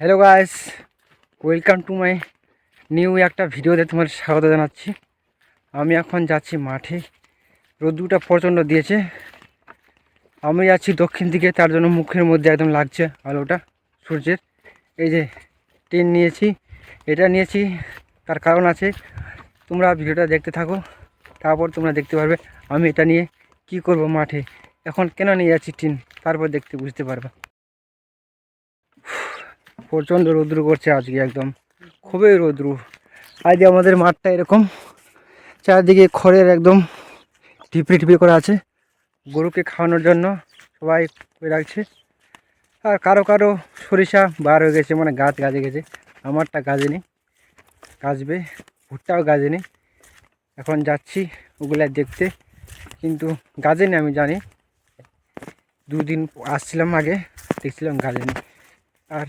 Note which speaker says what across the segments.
Speaker 1: Hello guys welcome to my new একটা ভিডিওতে তোমার স্বাগত জানাচ্ছি। আমি এখন যাচ্ছি মাঠে। রোদ্দুটা প্রচণ্ড দিয়েছে। আমি যাচ্ছি দক্ষিণ দিকে, তার জন্য মুখের মধ্যে একদম লাগছে আলোটা, সূর্যের। এই যে ট্রেন নিয়েছি, এটা নিয়েছি, তার কারণ আছে, তোমরা ভিডিওটা দেখতে থাকো, তারপর তোমরা দেখতে পারবে আমি এটা নিয়ে কি করব মাঠে। এখন কেন নিয়ে যাচ্ছি টিন, তারপর দেখতে বুঝতে পারবে। প্রচণ্ড রৌদ্র করছে আজকে একদম। খুবই রৌদ্র। আজ আমাদের মাঠটা এরকম। চারদিকে খড়ের একদম টিপে টিপে করা আছে। গরুকে খাওয়ানোর জন্য সবাই রাখছে। আর কারও কারও সরিষা বার হয়ে গেছে মানে গাছ গাজে গেছে। আমারটা গাছেনি গাছবে ভুট্টাও গাছেনি এখন যাচ্ছি ওগুলা দেখতে। কিন্তু গাছেনি আমি জানি। দুদিন আসছিলাম আগে, দেখছিলাম গাছেনি আর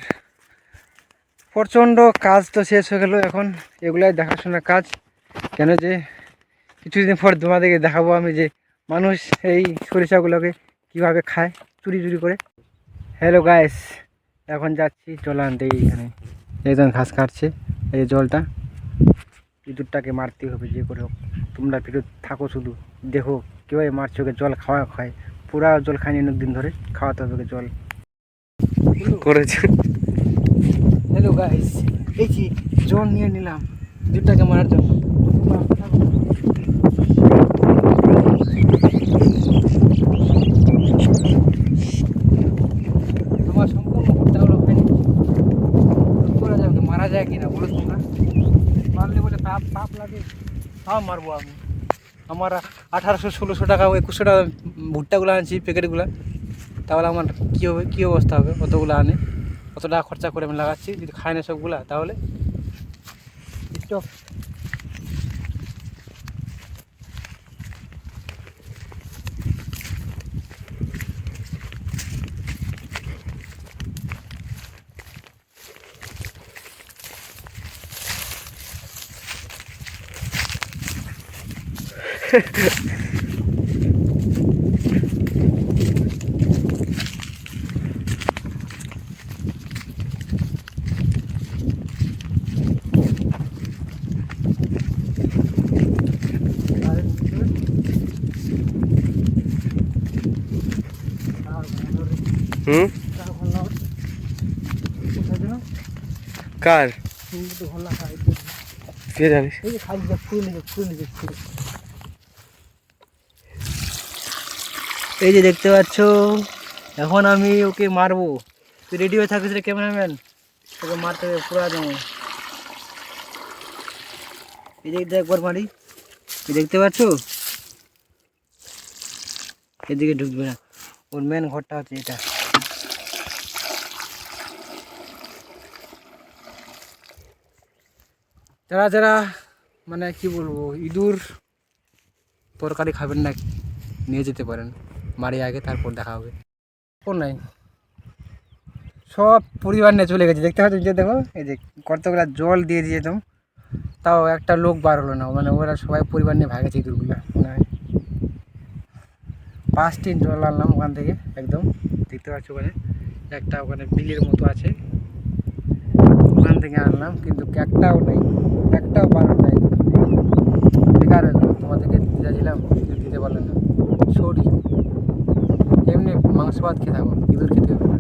Speaker 1: প্রচণ্ড কাজ তো শেষ হয়ে গেলো এখন। এগুলাই দেখাশোনার কাজ। কেন যে কিছুদিন পর তোমাদেরকে দেখাবো আমি যে মানুষ এই সরিষাগুলোকে কীভাবে খায় চুরি চুরি করে। হ্যালো গায়েস এখন যাচ্ছি জল আনতে এইখানে। একজন ঘাস কাটছে, এই জলটা। ইঁদুরটাকে মারতে হবে, যে করে হোক। তোমরা ভিডিও থাকো শুধু, দেখো কীভাবে মারছে ওকে জল খাওয়া খায়। পুরা জল খায়নি অনেক দিন ধরে, খাওয়াতে হবে ওকে জল।
Speaker 2: করেছে।
Speaker 1: হ্যালো গাইস এই যে জল নিয়ে নিলাম। দুটাকে মারার জন্য। তোমার সম্পূর্ণ ভুট্টা হলো কি করা যাবে মারা যায় কিনা বলো তোমরা। মারলে বলে পাপ পাপ লাগে। তাও মারবো আমি। আমার আঠারোশো ষোলোশো টাকা একুশশো টাকা ভুট্টাগুলো আনছি, প্যাকেটগুলো। তাহলে আমার কী হবে, কী অবস্থা হবে? অতগুলো আনে? কত টাকা খরচা করে আমি লাগাচ্ছি যদি খায় না সবগুলা তাহলে।
Speaker 2: হুম? কার?
Speaker 1: এই যে দেখতে পাচ্ছ, এখন আমি ওকে মারবো। তুই রেডি হয়ে থাকিস রে ক্যামেরাম্যান ওকে মারতে হবে, পুরা যেমন এই দিয়ে একবার মারি। দেখতে পাচ্ছ? এদিকে ঢুকবে না। ওর মেন ঘরটা হচ্ছে এটা। যারা যারা মানে কি বলব, ইঁদুর তরকারি খাবেন না, নিয়ে যেতে পারেন। বাড়ি আগে, তারপর দেখা হবে। কোন নাই। সব পরিবার নিয়ে চলে গেছে। দেখতে পাচ্ছ যে দেখো, এই যে কতগুলা জল দিয়ে দিয়ে একদম। তাও একটা লোক বার হলো না। মানে ওরা সবাই পরিবার নিয়ে ভাগেছে ইঁদুরগুলা। পাঁচ টিন জল আনলাম ওখান থেকে, একদম। দেখতে পাচ্ছ ওখানে, একটা ওখানে বিলের মতো আছে। ওখান থেকে আনলাম, কিন্তু একটাও নেই। একটাও বানান নাই বেকার হয়ে গেল। তোমাদেরকে দিতে চাইছিলাম দিতে পারলাম না। সরি। এমনি মাংস ভাত খেয়ে থাকো ইঁদুর খেতে হবে। না